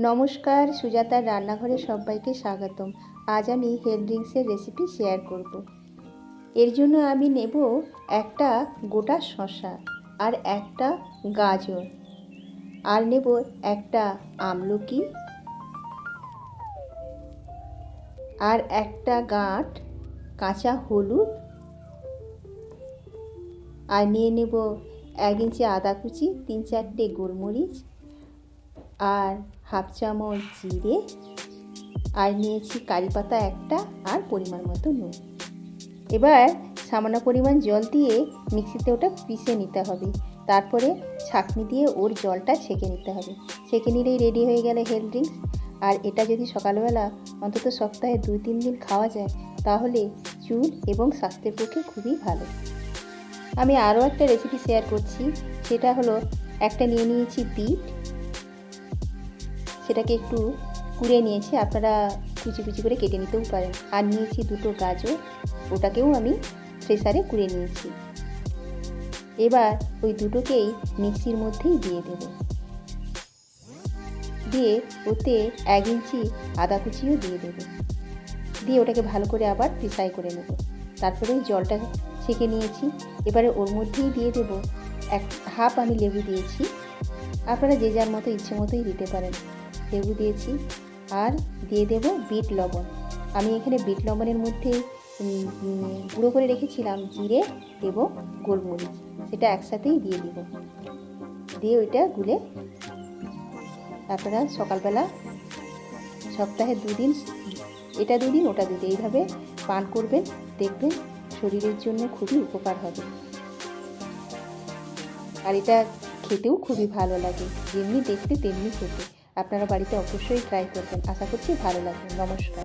নমস্কার, সুজাতার রান্নাঘরে সবাইকে স্বাগতম। আজ আমি হেলথ ড্রিঙ্কসের রেসিপি শেয়ার করব। এর জন্য আমি নেব একটা গোটা শসা আর একটা গাজর। আর নেব একটা আমলকি আর একটা গাঁট কাঁচা হলুদ। আর নিয়ে নেব এক ইঞ্চি আদা কুচি, তিন চারটে গোলমরিচ আর হাফ চামচ জিরে, আর নিয়েছি কারি পাতা একটা আর পরিমাণ মতো নুন। এবার সামান্য পরিমাণ জল দিয়ে মিক্সিতে ওটা পিষে নিতে হবে। তারপরে ছাঁকনি দিয়ে ওর জলটা ছেঁকে নিতে হবে। ছেঁকে নিলেই রেডি হয়ে গেলে হেলথ ড্রিঙ্কস আর এটা যদি সকালবেলা অন্তত সপ্তাহে দুই তিন দিন খাওয়া যায়, তাহলে চুল এবং স্বাস্থ্যের পক্ষে খুবই ভালো। আমি আরও একটা রেসিপি শেয়ার করছি। সেটা হলো, একটা নিয়ে নিয়েছি বিট সেটাকে একটু কুড়িয়ে নিয়েছি, আপনারা কুচি কুচি করে কেটে নিতেও পারেন। আর নিয়েছি দুটো গাজর, ওটাকেও আমি থ্রেসারে কুড়িয়ে নিয়েছি। এবার ওই দুটোকেই মিক্সির মধ্যেই দিয়ে দেব। দিয়ে ওতে এক ইঞ্চি আদা কুচিও দিয়ে দেব। দিয়ে ওটাকে ভালো করে আবার পিসাই করে নেব। তারপরে ওই জলটা ছেঁকে নিয়েছি। এবারে ওর মধ্যেই দিয়ে দেব এক হাফ আমি লেবু দিয়েছি। আপনারা যে যার মতো ইচ্ছে মতোই দিতে পারেন। লেবু দিয়েছি আর দিয়ে দেব বিট লবণ। আমি এখানে বিট লবণের মধ্যে গুঁড়ো করে রেখেছিলাম জিরে দেব গোলমরিচ। সেটা একসাথেই দিয়ে দিব। দিয়ে ওইটা গুলে আপনারা সকালবেলা সপ্তাহে দুদিন, এটা দুদিন, ওটা দুদিন, এইভাবে পান করবেন, দেখবেন শরীরের জন্য খুবই উপকার হবে। আর এটা খেতেও খুবই ভালো লাগে, যেমনি দেখতে তেমনি খেতে। আপনারা বাড়িতে অবশ্যই ট্রাই করবেন। আশা করছি ভালো লাগবে। নমস্কার।